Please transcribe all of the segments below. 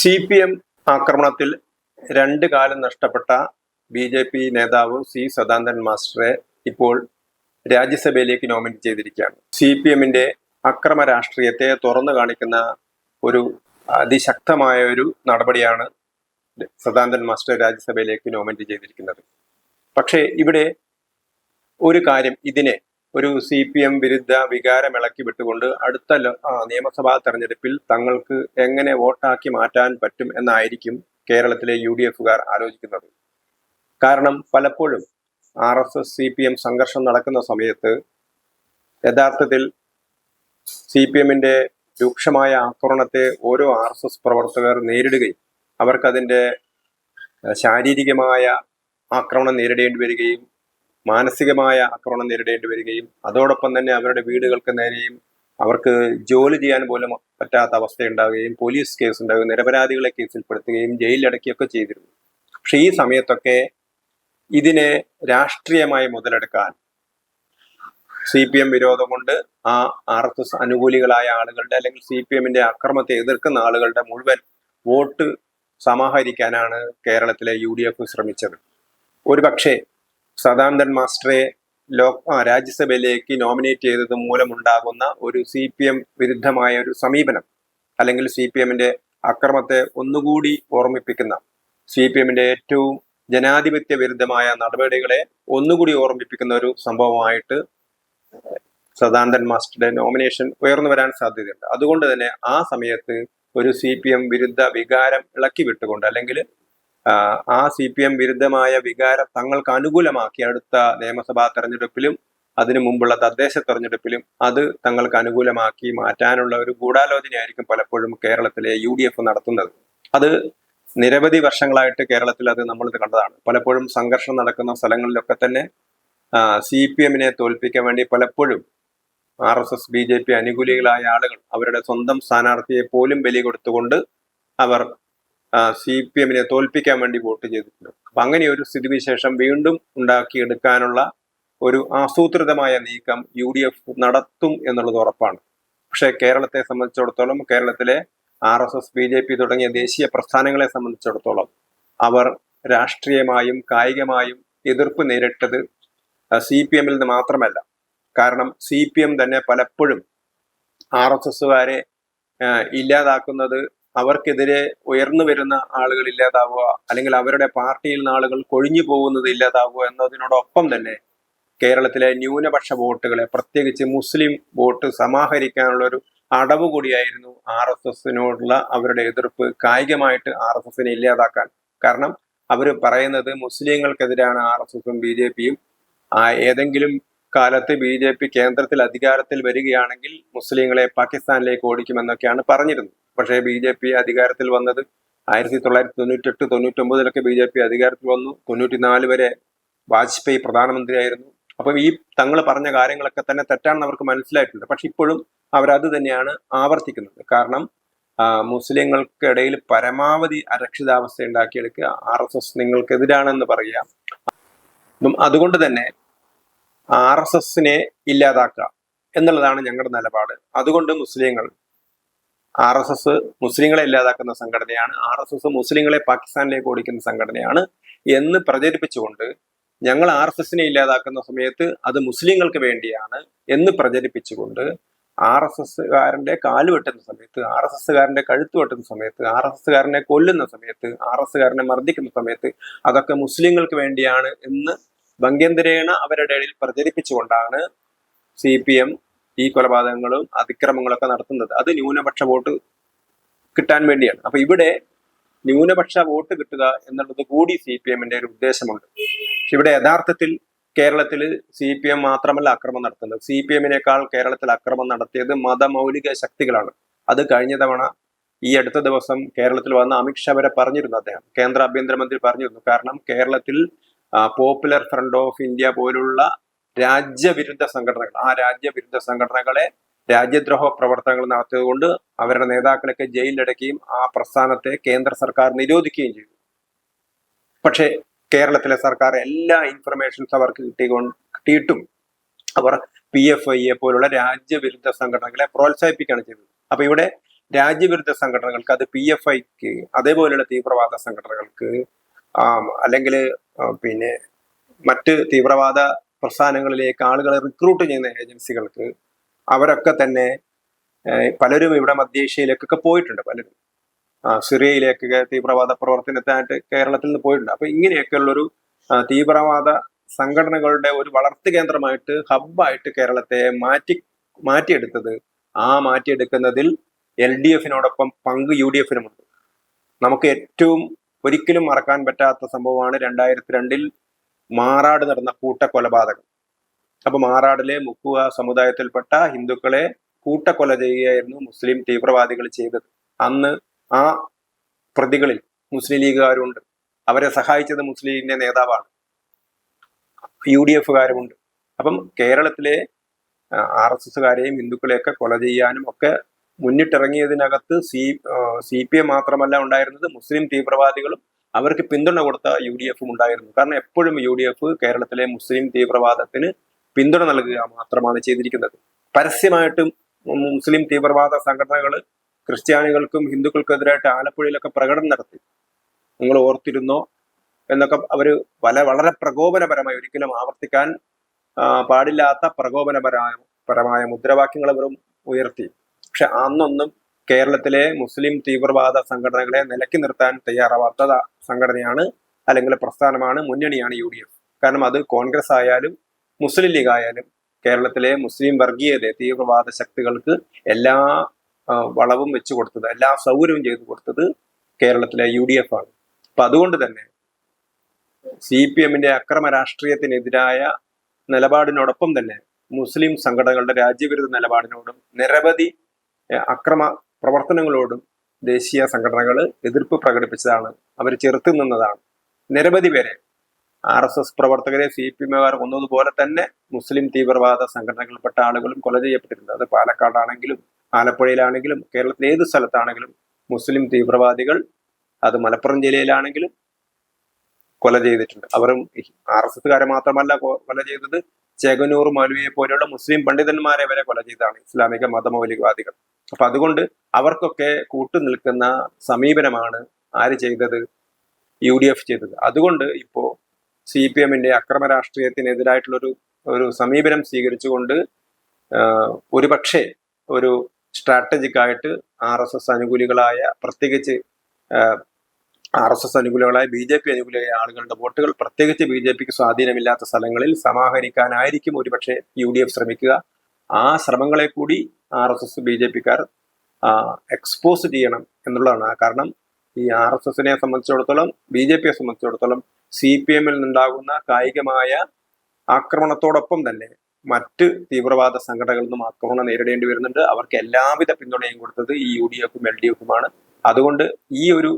C P M ആക്രമണത്തിൽ രണ്ട് കാലം നഷ്ടപ്പെട്ട ബി ജെ പി നേതാവ് സി സദാനന്ദൻ മാസ്റ്ററെ ഇപ്പോൾ രാജ്യസഭയിലേക്ക് നോമിനേറ്റ് ചെയ്തിരിക്കുകയാണ്. സി പി എമ്മിന്റെ അക്രമ രാഷ്ട്രീയത്തെ തുറന്നു കാണിക്കുന്ന ഒരു അതിശക്തമായ ഒരു നടപടിയാണ് സദാനന്ദൻ മാസ്റ്റർ രാജ്യസഭയിലേക്ക് നോമിനേറ്റ് ചെയ്തിരിക്കുന്നത്. പക്ഷേ ഇവിടെ ഒരു കാര്യം ഇതിനെ ഒരു സി പി എം വിരുദ്ധ വികാരം ഇളക്കി വിട്ടുകൊണ്ട് അടുത്ത നിയമസഭാ തെരഞ്ഞെടുപ്പിൽ തങ്ങൾക്ക് എങ്ങനെ വോട്ടാക്കി മാറ്റാൻ പറ്റും എന്നായിരിക്കും കേരളത്തിലെ യു ഡി എഫുകാർ ആലോചിക്കുന്നത്. കാരണം പലപ്പോഴും R S S C P M സംഘർഷം നടക്കുന്ന സമയത്ത് യഥാർത്ഥത്തിൽ സി പി എമ്മിന്റെ രൂക്ഷമായ ആക്രമണത്തെ ഓരോ ആർ എസ് എസ് പ്രവർത്തകർ നേരിടുകയും അവർക്കതിന്റെ ശാരീരികമായ ആക്രമണം നേരിടേണ്ടി വരികയും മാനസികമായ ആക്രമണം നേരിടേണ്ടി വരികയും അതോടൊപ്പം തന്നെ അവരുടെ വീടുകൾക്ക് നേരെയും അവർക്ക് ജോലി ചെയ്യാൻ പോലും പറ്റാത്ത അവസ്ഥയുണ്ടാവുകയും പോലീസ് കേസ് ഉണ്ടാവുകയും നിരപരാധികളെ കേസിൽപ്പെടുത്തുകയും ജയിലിലടക്കുകയൊക്കെ ചെയ്തിരുന്നു. പക്ഷെ ഈ സമയത്തൊക്കെ ഇതിനെ രാഷ്ട്രീയമായി മുതലെടുക്കാൻ സി പി എം വിരോധം കൊണ്ട് ആ ആർ എസ് എസ് അനുകൂലികളായ ആളുകളുടെ അല്ലെങ്കിൽ സി പി എമ്മിന്റെ അക്രമത്തെ എതിർക്കുന്ന ആളുകളുടെ മുഴുവൻ വോട്ട് സമാഹരിക്കാനാണ് കേരളത്തിലെ യു ഡി എഫ് ശ്രമിച്ചത്. ഒരുപക്ഷെ സദാനന്ദൻ മാസ്റ്ററെ ലോ ആ, രാജ്യസഭയിലേക്ക് നോമിനേറ്റ് ചെയ്തത് മൂലമുണ്ടാകുന്ന ഒരു സി പി എം വിരുദ്ധമായ ഒരു സമീപനം അല്ലെങ്കിൽ സി പി എമ്മിന്റെ അക്രമത്തെ ഒന്നുകൂടി ഓർമ്മിപ്പിക്കുന്ന സി പി എമ്മിന്റെ ഏറ്റവും ജനാധിപത്യ വിരുദ്ധമായ നടപടികളെ ഒന്നുകൂടി ഓർമ്മിപ്പിക്കുന്ന ഒരു സംഭവമായിട്ട് സദാനന്ദൻ മാസ്റ്ററുടെ നോമിനേഷൻ ഉയർന്നു വരാൻ സാധ്യതയുണ്ട്. അതുകൊണ്ട് തന്നെ ആ സമയത്ത് ഒരു സി പി എം വിരുദ്ധ വികാരം ഇളക്കി വിട്ടുകൊണ്ട് അല്ലെങ്കിൽ ആ, സി പി എം വിരുദ്ധമായ വികാരം തങ്ങൾക്ക് അനുകൂലമാക്കി അടുത്ത നിയമസഭാ തെരഞ്ഞെടുപ്പിലും അതിനു മുമ്പുള്ള തദ്ദേശ തെരഞ്ഞെടുപ്പിലും അത് തങ്ങൾക്ക് അനുകൂലമാക്കി മാറ്റാനുള്ള ഒരു ഗൂഢാലോചനയായിരിക്കും പലപ്പോഴും കേരളത്തിലെ യു ഡി എഫ് നടത്തുന്നത്. അത് നിരവധി വർഷങ്ങളായിട്ട് കേരളത്തിൽ അത് നമ്മളിത് കണ്ടതാണ്. പലപ്പോഴും സംഘർഷം നടക്കുന്ന സ്ഥലങ്ങളിലൊക്കെ തന്നെ സി പി എമ്മിനെ തോൽപ്പിക്കാൻ വേണ്ടി പലപ്പോഴും R S S B J P അനുകൂലികളായ ആളുകൾ അവരുടെ സ്വന്തം സ്ഥാനാർത്ഥിയെ പോലും ബലി കൊടുത്തുകൊണ്ട് അവർ സി പി എമ്മിനെ തോൽപ്പിക്കാൻ വേണ്ടി വോട്ട് ചെയ്തിട്ടുണ്ട്. അപ്പൊ അങ്ങനെ ഒരു സ്ഥിതിവിശേഷം വീണ്ടും ഉണ്ടാക്കിയെടുക്കാനുള്ള ഒരു ആസൂത്രിതമായ നീക്കം യു ഡി എഫ് നടത്തും എന്നുള്ളത് ഉറപ്പാണ്. പക്ഷേ കേരളത്തെ സംബന്ധിച്ചിടത്തോളം കേരളത്തിലെ R S S B J P തുടങ്ങിയ ദേശീയ പ്രസ്ഥാനങ്ങളെ സംബന്ധിച്ചിടത്തോളം അവർ രാഷ്ട്രീയമായും കായികമായും എതിർപ്പ് നേരിട്ടത് സി പി എമ്മിൽ നിന്ന് മാത്രമല്ല. കാരണം സി പി എം തന്നെ പലപ്പോഴും ആർ എസ് എസുകാരെ ഇല്ലാതാക്കുന്നത് അവർക്കെതിരെ ഉയർന്നു വരുന്ന ആളുകൾ ഇല്ലാതാവുക അല്ലെങ്കിൽ അവരുടെ പാർട്ടിയിൽ നിന്ന് ആളുകൾ കൊഴിഞ്ഞു പോകുന്നത് ഇല്ലാതാവുക എന്നതിനോടൊപ്പം തന്നെ കേരളത്തിലെ ന്യൂനപക്ഷ വോട്ടുകളെ പ്രത്യേകിച്ച് മുസ്ലിം വോട്ട് സമാഹരിക്കാനുള്ള ഒരു അടവ് കൂടിയായിരുന്നു ആർ എസ് എസിനോടുള്ള അവരുടെ എതിർപ്പ് കായികമായിട്ട് ആർ എസ് എസിനെ ഇല്ലാതാക്കാൻ. കാരണം അവർ പറയുന്നത് മുസ്ലിങ്ങൾക്കെതിരാണ് ആർ എസ് എസും ബി ജെ പിയും. ഏതെങ്കിലും കാലത്ത് ബി ജെ പി കേന്ദ്രത്തിൽ അധികാരത്തിൽ വരികയാണെങ്കിൽ മുസ്ലിങ്ങളെ പാകിസ്ഥാനിലേക്ക് ഓടിക്കുമെന്നൊക്കെയാണ് പറഞ്ഞിരുന്നത്. പക്ഷേ ബി ജെ പി അധികാരത്തിൽ വന്നത് ആയിരത്തി തൊള്ളായിരത്തി തൊണ്ണൂറ്റെട്ട് തൊണ്ണൂറ്റൊമ്പതിലൊക്കെ ബി ജെ പി അധികാരത്തിൽ വന്നു. തൊണ്ണൂറ്റിനാല് വരെ വാജ്പേയി പ്രധാനമന്ത്രിയായിരുന്നു. അപ്പം ഈ തങ്ങൾ പറഞ്ഞ കാര്യങ്ങളൊക്കെ തന്നെ തെറ്റാണെന്ന് അവർക്ക് മനസ്സിലായിട്ടുണ്ട്. പക്ഷെ ഇപ്പോഴും അവരത് തന്നെയാണ് ആവർത്തിക്കുന്നത്. കാരണം മുസ്ലിങ്ങൾക്കിടയിൽ പരമാവധി അരക്ഷിതാവസ്ഥ ഉണ്ടാക്കിയെടുക്കുക ആർ എസ് എസ് നിങ്ങൾക്കെതിരാണെന്ന് പറയുക. അതുകൊണ്ട് തന്നെ ആർ എസ് എസിനെ ഇല്ലാതാക്കുക എന്നുള്ളതാണ് ഞങ്ങളുടെ നിലപാട്. അതുകൊണ്ട് മുസ്ലിങ്ങൾ ആർ എസ് എസ് മുസ്ലിങ്ങളെ ഇല്ലാതാക്കുന്ന സംഘടനയാണ്. ആർ എസ് എസ് മുസ്ലിങ്ങളെ പാകിസ്ഥാനിലേക്ക് ഓടിക്കുന്ന സംഘടനയാണ്. എന്ന് പ്രചരിപ്പിച്ചുകൊണ്ട് ഞങ്ങൾ ആർ എസ് എസിനെ ഇല്ലാതാക്കുന്ന സമയത്ത് അത് മുസ്ലിങ്ങൾക്ക് വേണ്ടിയാണ് എന്ന് പ്രചരിപ്പിച്ചുകൊണ്ട് ആർ എസ് എസ്സുകാരന്റെ കാൽ വെട്ടുന്ന സമയത്ത് ആർ എസ് എസ്സുകാരന്റെ കഴുത്ത് വെട്ടുന്ന സമയത്ത് ആർ എസ് എസ്സുകാരനെ കൊല്ലുന്ന സമയത്ത് ആർ എസ് എസ്സുകാരനെ മർദ്ദിക്കുന്ന സമയത്ത് അതൊക്കെ മുസ്ലിങ്ങൾക്ക് വേണ്ടിയാണ് എന്ന് ഭംഗ്യന്തരേണ അവരുടെ ഇടയിൽ പ്രചരിപ്പിച്ചുകൊണ്ടാണ് സി പി എം ഈ കൊലപാതകങ്ങളും അതിക്രമങ്ങളൊക്കെ നടത്തുന്നത് അത് ന്യൂനപക്ഷ വോട്ട് കിട്ടാൻ വേണ്ടിയാണ്. അപ്പൊ ഇവിടെ ന്യൂനപക്ഷ വോട്ട് കിട്ടുക എന്നുള്ളത് കൂടി സി പി എമ്മിന്റെ ഒരു ഉദ്ദേശമുണ്ട്. പക്ഷെ ഇവിടെ യഥാർത്ഥത്തിൽ കേരളത്തിൽ സി പി എം മാത്രമല്ല അക്രമം നടത്തുന്നത്. സി പി എമ്മിനേക്കാൾ കേരളത്തിൽ അക്രമം നടത്തിയത് മതമൗലിക ശക്തികളാണ്. അത് കഴിഞ്ഞ തവണ ഈ അടുത്ത ദിവസം കേരളത്തിൽ വന്ന അമിത്ഷാ വരെ പറഞ്ഞിരുന്നു അദ്ദേഹം. കേന്ദ്ര ആഭ്യന്തരമന്ത്രി പറഞ്ഞിരുന്നു. കാരണം കേരളത്തിൽ പോപ്പുലർ ഫ്രണ്ട് ഓഫ് ഇന്ത്യ പോലുള്ള രാജ്യവിരുദ്ധ സംഘടനകൾ. ആ രാജ്യവിരുദ്ധ സംഘടനകളെ രാജ്യദ്രോഹ പ്രവർത്തനങ്ങൾ നടത്തിയതുകൊണ്ട് അവരുടെ നേതാക്കളൊക്കെ ജയിലിലടക്കുകയും ആ പ്രസ്ഥാനത്തെ കേന്ദ്ര സർക്കാർ നിരോധിക്കുകയും ചെയ്തു. പക്ഷേ കേരളത്തിലെ സർക്കാർ എല്ലാ ഇൻഫർമേഷൻസ് അവർക്ക് കിട്ടിക്കൊണ്ട് കിട്ടിയിട്ടും അവർ പി എഫ് ഐയെ പോലുള്ള രാജ്യവിരുദ്ധ സംഘടനകളെ പ്രോത്സാഹിപ്പിക്കുകയാണ് ചെയ്തത്. അപ്പൊ ഇവിടെ രാജ്യവിരുദ്ധ സംഘടനകൾക്ക് അത് പി എഫ് ഐക്ക് അതേപോലെയുള്ള തീവ്രവാദ സംഘടനകൾക്ക് അല്ലെങ്കിൽ പിന്നെ മറ്റ് തീവ്രവാദ പ്രസ്ഥാനങ്ങളിലേക്ക് ആളുകളെ റിക്രൂട്ട് ചെയ്യുന്ന ഏജൻസികൾക്ക് അവരൊക്കെ തന്നെ പലരും ഇവിടെ മധ്യേഷ്യയിലേക്കൊക്കെ പോയിട്ടുണ്ട് പലരും. സിറിയയിലേക്കൊക്കെ തീവ്രവാദ പ്രവർത്തനത്തിനായിട്ട് കേരളത്തിൽ നിന്ന് പോയിട്ടുണ്ട്. അപ്പൊ ഇങ്ങനെയൊക്കെയുള്ളൊരു തീവ്രവാദ സംഘടനകളുടെ ഒരു വളർത്തു കേന്ദ്രമായിട്ട് ഹബ്ബായിട്ട് കേരളത്തെ മാറ്റി മാറ്റിയെടുത്തത് ആ മാറ്റിയെടുക്കുന്നതിൽ എൽ ഡി എഫിനോടൊപ്പം പങ്ക് യു ഡി എഫിനുമുണ്ട് നമുക്ക് ഏറ്റവും ഒരിക്കലും മറക്കാൻ പറ്റാത്ത സംഭവമാണ് രണ്ടായിരത്തി രണ്ടിൽ മാറാട് നടന്ന കൂട്ടക്കൊലപാതകം. അപ്പൊ മാറാടിലെ മുക്കുവ സമുദായത്തിൽപ്പെട്ട ഹിന്ദുക്കളെ കൂട്ടക്കൊല ചെയ്യുകയായിരുന്നു മുസ്ലിം തീവ്രവാദികൾ ചെയ്തത്. അന്ന് ആ പ്രതികളിൽ മുസ്ലിം ലീഗുകാരുണ്ട്. അവരെ സഹായിച്ചത് മുസ്ലിം ലീഗിന്റെ നേതാവാണ്. യു ഡി എഫുകാരുമുണ്ട് അപ്പം കേരളത്തിലെ ആർ എസ് എസുകാരെയും ഹിന്ദുക്കളെയൊക്കെ കൊല ചെയ്യാനും ഒക്കെ മുന്നിട്ടിറങ്ങിയതിനകത്ത് സി സി പി എം മാത്രമല്ല ഉണ്ടായിരുന്നത് മുസ്ലിം തീവ്രവാദികളും അവർക്ക് പിന്തുണ കൊടുത്ത യു ഡി എഫും ഉണ്ടായിരുന്നു. കാരണം എപ്പോഴും യു ഡി എഫ് കേരളത്തിലെ മുസ്ലിം തീവ്രവാദത്തിന് പിന്തുണ നൽകുക മാത്രമാണ് ചെയ്തിരിക്കുന്നത്. പരസ്യമായിട്ടും മുസ്ലിം തീവ്രവാദ സംഘടനകൾ ക്രിസ്ത്യാനികൾക്കും ഹിന്ദുക്കൾക്കെതിരായിട്ട് ആലപ്പുഴയിലൊക്കെ പ്രകടനം നടത്തി. നിങ്ങൾ ഓർത്തിരുന്നോ? എന്നൊക്കെ അവർ പല വളരെ പ്രകോപനപരമായി ഒരിക്കലും ആവർത്തിക്കാൻ പാടില്ലാത്ത പ്രകോപനപരമായ പരമായ മുദ്രാവാക്യങ്ങൾ അവരും ഉയർത്തി. പക്ഷെ അന്നൊന്നും കേരളത്തിലെ മുസ്ലിം തീവ്രവാദ സംഘടനകളെ നിലക്കി നിർത്താൻ തയ്യാറാവാത്ത സംഘടനയാണ് അല്ലെങ്കിൽ പ്രസ്ഥാനമാണ് മുന്നണിയാണ് യു ഡി എഫ്. കാരണം അത് കോൺഗ്രസ് ആയാലും മുസ്ലിം ലീഗ് ആയാലും കേരളത്തിലെ മുസ്ലിം വർഗീയത തീവ്രവാദ ശക്തികൾക്ക് എല്ലാ വളവും വെച്ചു കൊടുത്തത് എല്ലാ സൗകര്യവും ചെയ്തു കൊടുത്തത് കേരളത്തിലെ യു ഡി എഫ് ആണ്. അപ്പൊ അതുകൊണ്ട് തന്നെ സി പി എമ്മിന്റെ അക്രമ രാഷ്ട്രീയത്തിനെതിരായ നിലപാടിനോടൊപ്പം തന്നെ മുസ്ലിം സംഘടനകളുടെ രാജ്യവിരുദ്ധ നിലപാടിനോടും നിരവധി അക്രമ പ്രവർത്തനങ്ങളോടും ദേശീയ സംഘടനകൾ എതിർപ്പ് പ്രകടിപ്പിച്ചതാണ്. അവർ ചെറുത്തു നിന്നതാണ്. നിരവധി പേരെ ആർ എസ് എസ് പ്രവർത്തകരെ സി പി എമ്മുകാർ കൊന്നതുപോലെ തന്നെ മുസ്ലിം തീവ്രവാദ സംഘടനകളിൽപ്പെട്ട ആളുകളും കൊല ചെയ്യപ്പെട്ടിട്ടുണ്ട്. അത് പാലക്കാടാണെങ്കിലും ആലപ്പുഴയിലാണെങ്കിലും കേരളത്തിലെ ഏത് സ്ഥലത്താണെങ്കിലും മുസ്ലിം തീവ്രവാദികൾ അത് മലപ്പുറം ജില്ലയിലാണെങ്കിലും കൊല ചെയ്തിട്ടുണ്ട്. അവരും ആർ എസ് എസ്സുകാരെ മാത്രമല്ല കൊല ചെയ്തത് ചെകനൂർ മൗലവിയെ പോലെയുള്ള മുസ്ലിം പണ്ഡിതന്മാരെ വരെ കൊല ചെയ്തതാണ് ഇസ്ലാമിക മതമൗലികവാദികൾ. അപ്പൊ അതുകൊണ്ട് അവർക്കൊക്കെ കൂട്ടുനിൽക്കുന്ന സമീപനമാണ് ആര് ചെയ്തത്? യു ഡി എഫ് ചെയ്തത്. അതുകൊണ്ട് ഇപ്പോ സി പി എമ്മിന്റെ അക്രമ രാഷ്ട്രീയത്തിനെതിരായിട്ടുള്ളൊരു ഒരു സമീപനം സ്വീകരിച്ചുകൊണ്ട് ഒരു ഒരുപക്ഷെ ഒരു സ്ട്രാറ്റജിക് ആയിട്ട് ആർ എസ് എസ് അനുകൂലികളായ പ്രത്യേകിച്ച് ആർ എസ് എസ് അനുകൂലികളായ ബി ജെ പി അനുകൂലിയായ ആളുകളുടെ വോട്ടുകൾ പ്രത്യേകിച്ച് ബി ജെ പിക്ക് സ്വാധീനമില്ലാത്ത സ്ഥലങ്ങളിൽ സമാഹരിക്കാനായിരിക്കും ഒരുപക്ഷെ യു ഡി എഫ് ശ്രമിക്കുക. ആ ശ്രമങ്ങളെ കൂടി R S S B J പിക്കാർ expose ചെയ്യണം എന്നുള്ളതാണ്. കാരണം ഈ ആർ എസ് എസിനെ സംബന്ധിച്ചിടത്തോളം ബി ജെ പിയെ സംബന്ധിച്ചിടത്തോളം സി പി എമ്മിൽ നിന്നുണ്ടാകുന്ന കായികമായ ആക്രമണത്തോടൊപ്പം തന്നെ മറ്റ് തീവ്രവാദ സംഘടനകളിൽ നിന്നും ആക്രമണം നേരിടേണ്ടി വരുന്നുണ്ട്. അവർക്ക് എല്ലാവിധ പിന്തുണയും കൊടുത്തത് ഈ യു ഡി എഫും എൽ ഡി എഫുമാണ്. അതുകൊണ്ട് ഈ ഒരു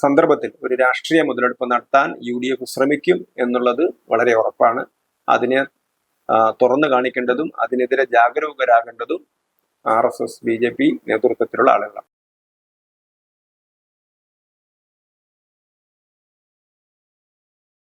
സന്ദർഭത്തിൽ ഒരു രാഷ്ട്രീയ മുതലെടുപ്പ് നടത്താൻ യു ഡി എഫ് ശ്രമിക്കും എന്നുള്ളത് വളരെ ഉറപ്പാണ്. അതിനെ തുറന്നു കാണിക്കേണ്ടതും അതിനെതിരെ ജാഗരൂകരാകേണ്ടതും R S S B J P നേതൃത്വത്തിലുള്ള ആളുകളാണ്.